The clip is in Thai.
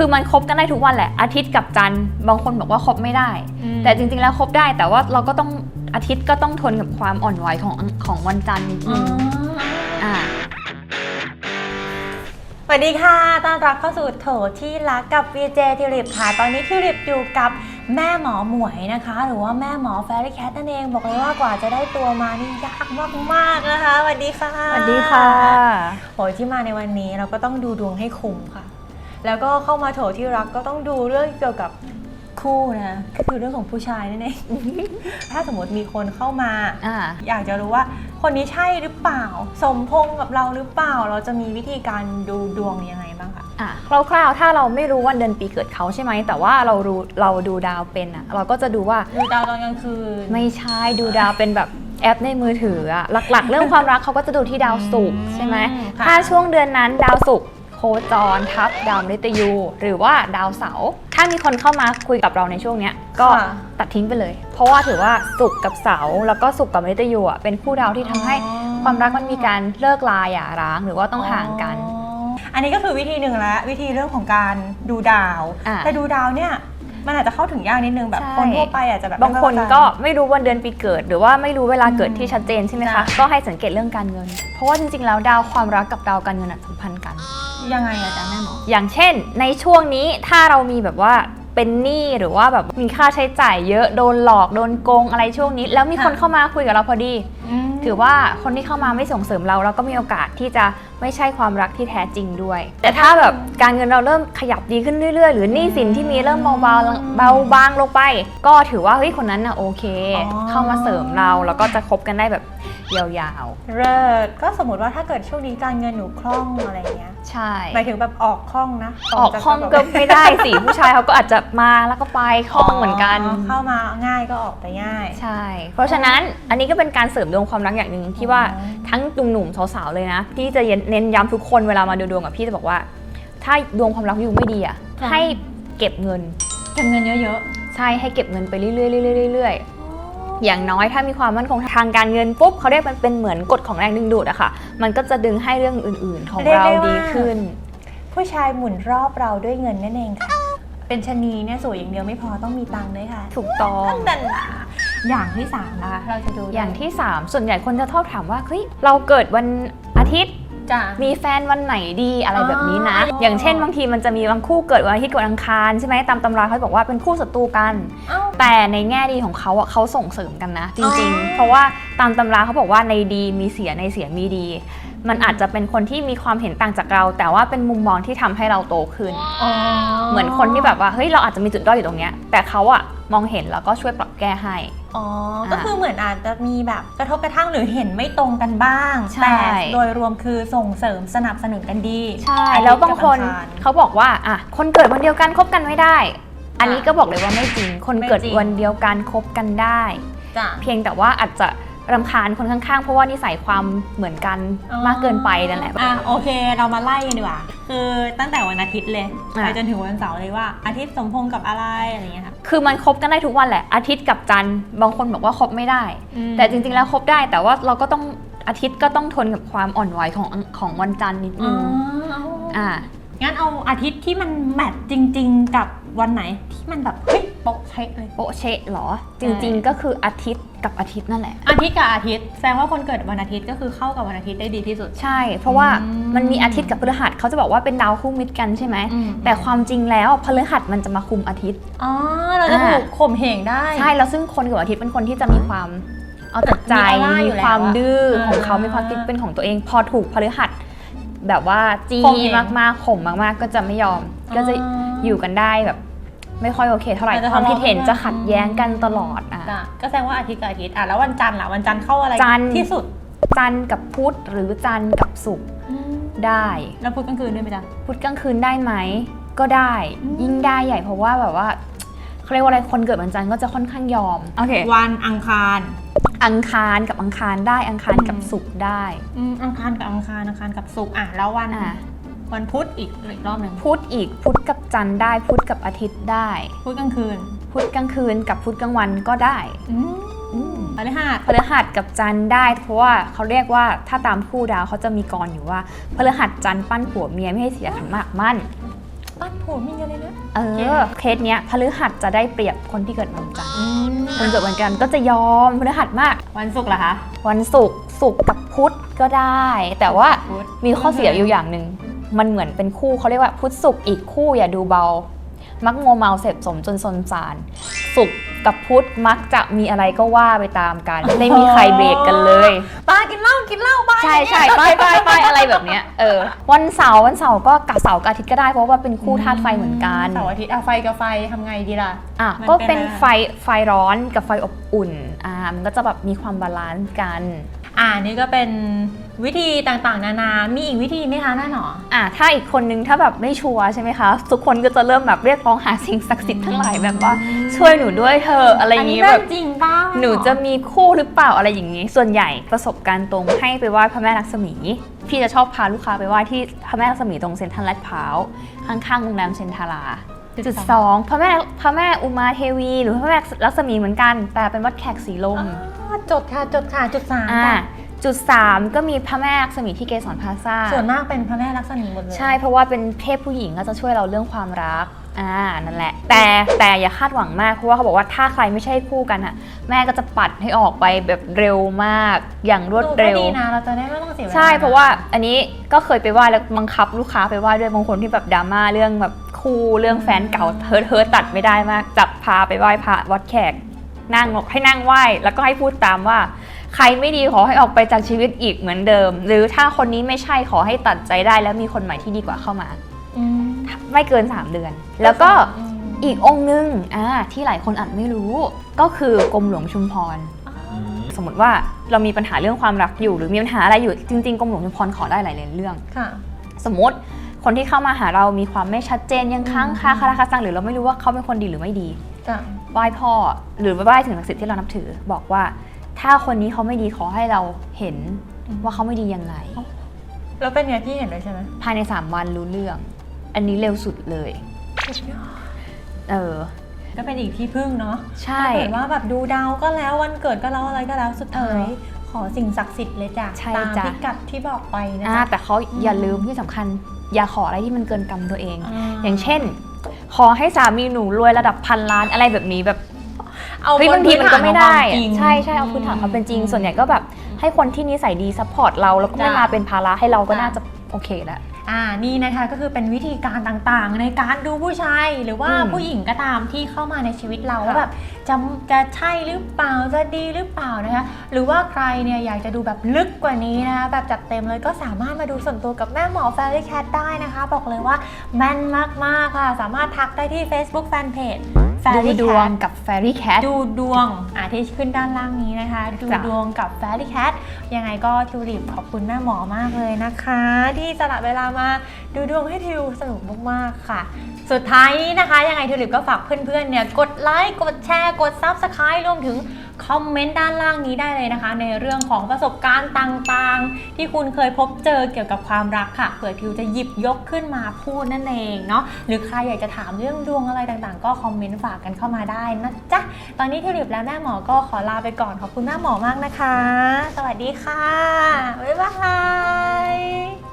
คือมันคบกันได้ทุกวันแหละอาทิตย์กับจันทร์บางคนบอกว่าคบไม่ได้ แต่จริงๆแล้วคบได้แต่ว่าเราก็ต้องอาทิตย์ก็ต้องทนกับความอ่อนไหวของของวันจันทร์นิดอ๋นึองอ่าสวัสดีค่ะ ต้อนรับเข้าสู่โถที่รักกับ VJ ทิริปค่ะ ตอนนี้ทิริปอยู่กับแม่หมอหมวยนะคะ หรือว่าแม่หมอแฟรี่แคทนั่นเอง บอกเลยว่ากว่าจะได้ตัวมานี่ยากมากๆนะคะสวัสดีค่ะสวัสดีค่ะโหยที่มาในวันนี้เราก็ต้องดูดวงให้คุ้มค่ะ แล้วก็เข้ามาโถที่รักก็ต้องดูเรื่องเกี่ยวกับคู่นะก็คือเรื่องของผู้ชายนั่นเอง ถ้าสมมติมีคนเข้ามา อ่า อยากจะรู้ว่าคนนี้ใช่หรือเปล่า สมพงษ์กับเราหรือเปล่า เราจะมีวิธีการดูดวงยังไงบ้างคะ อะคร่าวๆถ้าเราไม่รู้วันเดือนปีเกิดเขาใช่ไหม แต่ว่าเรารู้เราดูดาวเป็นอะ เราก็จะดูว่าดูดาวตอนกลางคืน ไม่ใช่ดูดาวเป็นแบบแอปในมือถืออะหลักๆ เรื่องความรักเขาก็จะดูที่ดาวศุกร์ใช่ไหม ค่ะ ถ้าช่วงเดือนนั้นดาวศุกร์ โคจรทับดาวมฤตยู หรือว่าดาวเสาร์ถ้ามีคนเข้ามาคุยกับเราในช่วงเนี้ยก็ค่ะ ตัดทิ้งไปเลย เพราะว่าถือว่าศุกร์กับเสาร์แล้วก็ศุกร์กับมฤตยูอะเป็นคู่ดาวที่ทำให้ความรักมันมีการเลิกลาหย่าร้างหรือว่าต้องห่างกันอ๋ออันนี้ก็คือวิธีหนึ่งแล้ววิธีเรื่องของการดูดาว อะ แต่ดูดาวเนี่ยมันอาจจะเข้าถึงยากนิดนึงแบบใช่คนทั่วไปอาจจะแบบบางคนไม่เข้ใจ ก็ไม่รู้วันเดือนปีเกิด หรือว่าไม่รู้เวลาเกิดที่ชัดเจนใช่ไหมคะ จ้ะ ก็ให้สังเกตเรื่องการเงิน เพราะว่าจริงๆ แล้วดาวความรักกับดาวการเงินอะสัมพันธ์กัน ยังไงอาจารย์แม่หมอ อย่างเช่น ในช่วงนี้ถ้าเรามีแบบว่าเป็นหนี้หรือว่าแบบมีค่าใช้จ่ายเยอะโดนหลอกโดนโกงอะไรช่วงนี้ แล้วมีคนค่ะ เข้ามาคุยกับเราพอดีมถือว่าคนที่เข้ามาไม่ส่งเสริมเราเราก็มีโอกาสที่จะไม่ใช่ความรักที่แท้จริงด้วย แต่ถ้าแบบการเงินเราเริ่มขยับดีขึ้นเรื่อยๆ หรือหนี้สินที่มีเริ่มเบาๆเบาบางลงไป ก็ถือว่าเฮ้ยคนนั้นน่ะโอเค เข้ามาเสริมเราแล้วก็จะคบกันได้แบบยาวเลิศก็สมมติว่าถ้าเกิดช่วงนี้การเงินหนูคล่องอะไรเงี้ยๆใช่หมายถึงแบบออกคล่องนะออกจากคล่องแบบก็ไม่ได้สิผู้ชายเขาก็อาจจะมาแล้วก็ไปคล่องเหมือนกัน เข้ามาง่ายก็ออกไปง่าย ใช่ เพราะฉะนั้นอันนี้ก็เป็นการเสริมดวงความรักอย่างหนึ่งที่ว่าอ๋อทั้งหนุ่มๆสาวๆเลยนะที่จะเน้นย้ำทุกคนเวลามาดูดวงกับพี่จะบอกว่า ถ้าดวงความรักอยู่ไม่ดีอะค่ะให้เก็บเงินเก็บเงินเยอะใช่ให้เก็บเงินไปเรื่อยๆเรื่อยๆเรื่อยๆๆอย่างน้อยถ้ามีความมั่นคงทางการเงินปุ๊บเขาเรียกมันเป็นเหมือนกฎของแรงดึงดูดอะค่ะ มันก็จะดึงให้เรื่องอื่น ๆ ของเรียกเราได้ว่าดีขึ้น ผู้ชายหมุนรอบเราด้วยเงินนั่นเองค่ะเป็นชะนีเนี่ยสวยอย่างเดียวไม่พอต้องมีตังค์ด้วยค่ะ ถูกต้องนั่นน่ะ อย่างที่สามนะคะเราจะดูอย่างที่ 3 ส่วนใหญ่คนจะชอบถามว่าเฮ้ยเราเกิดวันอาทิตย์จ้ะ มีแฟนวันไหนดีอะไรแบบนี้นะ อ๋ออ อย่างเช่นบางทีมันจะมีบางคู่เกิดวันอาทิตย์กับวันอังคารใช่ไหมตามตำราเขาบอกว่าเป็นคู่ศัตรูกัน เอ้า แต่ในแง่ดีของเขาอะเขาส่งเสริมกันนะ จริงอ๋อ ๆ เพราะว่าตามตำราเขาบอกว่าในดีมีเสียในเสียมีดี มันอาจจะเป็นคนที่มีความเห็นต่างจากเรา แต่ว่าเป็นมุมมองที่ทำให้เราโตขึ้นอ๋อเหมือนคนที่แบบว่าเฮ้ยเราอาจจะมีจุดด้อยอยู่ตรงเนี้ยแต่เขาอะมองเห็นแล้วก็ช่วยปรับแก้ให้อ๋ออ่าก็คือเหมือนอาจจะมีแบบกระทบกระทั่งหรือเห็นไม่ตรงกันบ้างใช่แต่โดยรวมคือส่งเสริมสนับสนุนกันดี ใช่ แล้วบางคนอาทิตย์กับอังคารเขาบอกว่าอะคนเกิดวันเดียวกันคบกันไม่ได้ อันนี้ก็บอกเลยว่าไม่จริง คนเกิดไม่จริงวันเดียวกันคบกันได้จ้ะเพียงแต่ว่าอาจจะ รำคาญคนข้างๆ เพราะว่านิสัยความเหมือนกันอ๋อมากเกินไปนั่นแหละ อะโอเคเรามาไล่กันดีกว่า คือตั้งแต่วันอาทิตย์เลยอะไปจนถึงวันเสาร์เลยว่าอาทิตย์สมพงษ์กับอะไรอะไรอย่างเงี้ยค่ะคือมันคบกันได้ทุกวันแหละ อาทิตย์กับจันทร์บางคนบอกว่าคบไม่ได้ แต่จริงๆแล้วคบได้แต่ว่าเราก็ต้องอาทิตย์ก็ต้องทนกับความอ่อนไหวของของวันจันทร์นิดอ๋นึองอ่างั้นเอาอาทิตย์ที่มันแมทจริง ๆ กับวันไหนที่มันแบบเฮ้ยโป๊ะเชะเลย โปะเชะเหรอ จริงๆก็คืออาทิตย์กับอาทิตย์นั่นแหละ อาทิตย์กับอาทิตย์แสดงว่าคนเกิดวันอาทิตย์ก็คือเข้ากับวันอาทิตย์ได้ดีที่สุด ใช่ เพราะว่าอืมมันมีอาทิตย์กับพฤหัสเขาจะบอกว่าเป็นดาวคู่มิตรกันใช่ไหมอืมแต่ความจริงแล้วพฤหัสมันจะมาคุมอาทิตย์ อ๋อ เราจะอ่าถูกข่มเหงได้ ใช่ แล้วซึ่งคนเกิดวันอาทิตย์เป็นคนที่จะมีความเอาแต่ใจมีออร่าอยู่มีแล้วความดื้ออะของเขาอ่ามีมีความคิดเป็นของตัวเอง พอถูกพฤหัสแบบว่าจีข่มเหงมากๆข่มมากๆ ก็จะไม่ยอม ก็จะอยู่กันได้แบบ ไม่ค่อยโอเคเท่าไหร่อาจจะความคิดเห็นทะเลาะกัน จะขัดแย้งกันตลอดอะ จ้ะก็แสดงว่าอาทิตย์กับอาทิตย์อะแล้ววันจันทร์ล่ะวันจันทร์เข้าอะไรจันทร์ ที่สุดจันทร์กับพุธหรือจันทร์กับศุกร์ได้ แล้วพุธกลางคืนด้วยไหมจ๊ะ พุธกลางคืนได้ไหม ก็ได้ อืม ยิ่งได้ใหญ่เพราะว่าแบบว่าเขาเรียกว่าอะไรคนเกิดวันจันทร์ก็จะค่อนข้างยอมโอเค วันอังคารอังคารกับอังคารได้อังคารกับอืมศุกร์ได้ อืมอังคารกับอังคารอังคารกับศุกร์อะแล้ววันอะ วันพุธอีกอีกรอบหนึ่งพุธอีกพุธกับจันทร์ได้พุธกับอาทิตย์ได้ พุธกลางคืนพุธกลางคืนกับพุธกลางวันก็ได้อืมอืมพฤหัสพฤหัสกับจันทร์ได้ เพราะว่าเขาเรียกว่าถ้าตามคู่ดาวเขาจะมีกรอยู่ว่าพฤหัสจันทร์ปั้นผัวเมียไม่ให้เสียขันหมากมั่น ปั้นผัวเมียเลยนะ เอโอเคอเคสเนี้ยพฤหัสจะได้เปรียบคนที่เกิดวันจันทร์ อืมคนเกิดวันจันทร์ก็จะยอมพฤหัสมาก วันศุกร์เหรอคะ วันศุกร์ศุกร์กับพุธก็ได้ แต่ว่าพุธ มีข้อเสียอยู่อย่างหนึ่ง มันเหมือนเป็นคู่เขาเรียกว่าพุธศุกร์อีกคู่อย่าดูเบา มักมัวเมาเสพสมจนซนซานศุกร์กับพุธมักจะมีอะไรก็ว่าไปตามกันไม่มีใครเบรกกันเลยป้ากินเหล้ากินเหล้าป้าใช่ใช่ป้ายป้ายป้ายอะไรแบบเนี้ยเออวันเสาร์วันเสาร์ก็กับเสาร์กับอาทิตย์ก็ได้เพราะว่าเป็นคู่ธาตุไฟเหมือนกันเสาร์อาทิตย์อะไฟกับไฟทำไงดีล่ะอะมันก็เป็นเป็นอะไรไฟไฟร้อนกับไฟอบอุ่นอ่ามันก็จะแบบมีความบาลานซ์กัน อ่านี่ก็เป็นวิธีต่างๆ นานา มีอีกวิธีไหมคะแม่หนอ อะถ้าอีกคนนึงถ้าแบบไม่ชัวร์ใช่ไหมคะ ทุกคนก็จะเริ่มแบบเรียกร้องหาสิ่งศักดิ์สิทธิ์ทั้งหลายแบบว่าช่วยหนูด้วยเธอะอะไรอย่างนี้นี้แบบจริงป้าหนูจะมีคู่หรือเปล่าอะไรอย่างนี้ ส่วนใหญ่ประสบการณ์ตรงให้ไปไหว้พระแม่ลักษมี พี่จะชอบพาลูกค้าไปไหว้ที่พระแม่ลักษมีตรงเซ็นทรัลลาดพร้าวข้างๆโรงแรมเชนทารา จุดสองพระแม่พระแม่อุมาเทวี หรือพระแม่ลักษมีเหมือนกัน แต่เป็นวัดแขกสีลมอ๋อจดค่ะจดค่ะจุดสามอ่าจ้ะจุด3ก็มีพระแม่ลักษมีที่เกสรพลาซ่าส่วนมากเป็นพระแม่ลักษมีหมดเลยใช่เพราะว่าเป็นเทพผู้หญิงก็จะช่วยเราเรื่องความรัก อ่านั่นแหละ แต่แต่อย่าคาดหวังมากเพราะว่าเขาบอกว่าถ้าใครไม่ใช่คู่กันอะแม่ก็จะปัดให้ออกไปแบบเร็วมากอย่างรวดเร็วก็ดีนะเราจะได้ไม่ต้องเสียเวลาใช่เพราะว่าอันนี้ก็เคยไปไหว้แล้วบังคับลูกค้าไปไหว้ด้วยบางคนที่แบบดราม่าเรื่องแบบคู่เรื่องแฟนเก่าเธอเธอตัดไม่ได้มากจับพาไปไหว้พระวัดแขกนั่งให้นั่งไหว้แล้วก็ให้พูดตามว่า ใครไม่ดีขอให้ออกไปจากชีวิตอีกเหมือนเดิม หรือถ้าคนนี้ไม่ใช่ขอให้ตัดใจได้แล้วมีคนใหม่ที่ดีกว่าเข้ามาอืม ไม่เกิน 3 เดือน แล้วก็อืมอีกองค์นึงอ่าที่หลายคนอาจไม่รู้ก็คือกรมหลวงชุมพร สมมติว่าเรามีปัญหาเรื่องความรักอยู่ หรือมีปัญหาอะไรอยู่จริงๆกรมหลวงชุมพรขอได้หลายๆเรื่องค่ะสมมติคนที่เข้ามาหาเรามีความไม่ชัดเจนยังค้างคาคาราคาซังหรือเราไม่รู้ว่าเขาเป็นคนดีหรือไม่ดีจ้ะไหว้พ่อหรือไหว้ถึงศักดิ์สิทธิ์ที่เรานับถือ บอกว่า ถ้าคนนี้เขาไม่ดีขอให้เราเห็นว่าเขาไม่ดียังไง แล้วเป็นไงพี่เห็นเลยใช่ไหมภายใน 3 วันรู้เรื่อง อันนี้เร็วสุดเลยสุดยอดเออ ก็เป็นอีกที่พึ่งเนาะใช่ ถ้าเกิดว่าแบบดูดาวก็แล้ววันเกิดก็แล้วอะไรก็แล้วสุดท้ายเออขอสิ่งศักดิ์สิทธิ์เลยจ้ะใช่ตามจ้ะ พิกัดที่บอกไปนะอ่าจ๊ะ แต่เขาอย่าลืมที่สำคัญ อย่าขออะไรที่มันเกินกรรมตัวเองอ่าอย่างเช่น ขอให้สามีหนูรวยระดับพันล้านอะไรแบบนี้แบบ เอาเฮ้ยบางทีมันก็ไม่ได้พื้นฐานของความจริงใช่ใช่เอาพื้นฐานความเป็นจริง ส่วนใหญ่ก็แบบให้คนที่นิสัยดีซัพพอร์ตเราแล้วก็ไม่จ้ะมาเป็นภาระให้เราก็จ้ะน่าจะโอเคแล้ว อ่านี่นะคะก็คือเป็นวิธีการต่างๆ ในการดูผู้ชายหรือว่าอืมผู้หญิงก็ตามที่เข้ามาในชีวิตเราค่ะ ว่าแบบจะจะใช่หรือเปล่าจะดีหรือเปล่านะคะ หรือว่าใครเนี่ยอยากจะดูแบบลึกกว่านี้นะคะแบบจัดเต็มเลยก็สามารถมาดูส่วนตัวกับแม่หมอ Fairy Cat ได้นะคะ บอกเลยว่าแม่นมากๆค่ะ สามารถทักได้ที่ Facebook Fanpage ดู Fairy ดวง Cat กับ Fairy Cat ดูดวงอ่าที่ขึ้นด้านล่างนี้นะคะ ดูจ้ะ ดวงกับ Fairy Cat ยังไงก็ทิวลิปขอบคุณแม่หมอมากเลยนะคะ ที่สละเวลามาดูดวงให้ทิวสนุกมากๆค่ะ สุดท้ายนี้นะคะ ยังไงทิวลิปก็ฝากเพื่อนๆเนี่ยกดไลค์กดแชร์กด Subscribe รวมถึงคอมเมนต์ด้านล่างนี้ได้เลยนะคะ ในเรื่องของประสบการณ์ต่างๆ ที่คุณเคยพบเจอเกี่ยวกับความรักค่ะเผื่อทิวจะหยิบยกขึ้นมาพูดนั่นเองเนาะหรือใครอยากจะถามเรื่องดวงอะไรต่างๆ ก็คอมเมนต์ฝากกันเข้ามาได้นะจ๊ะ ตอนนี้ที่หลิบและแม่หมอก็ขอลาไปก่อนขอบคุณแม่หมอมากนะคะ สวัสดีค่ะ บ๊ายบาย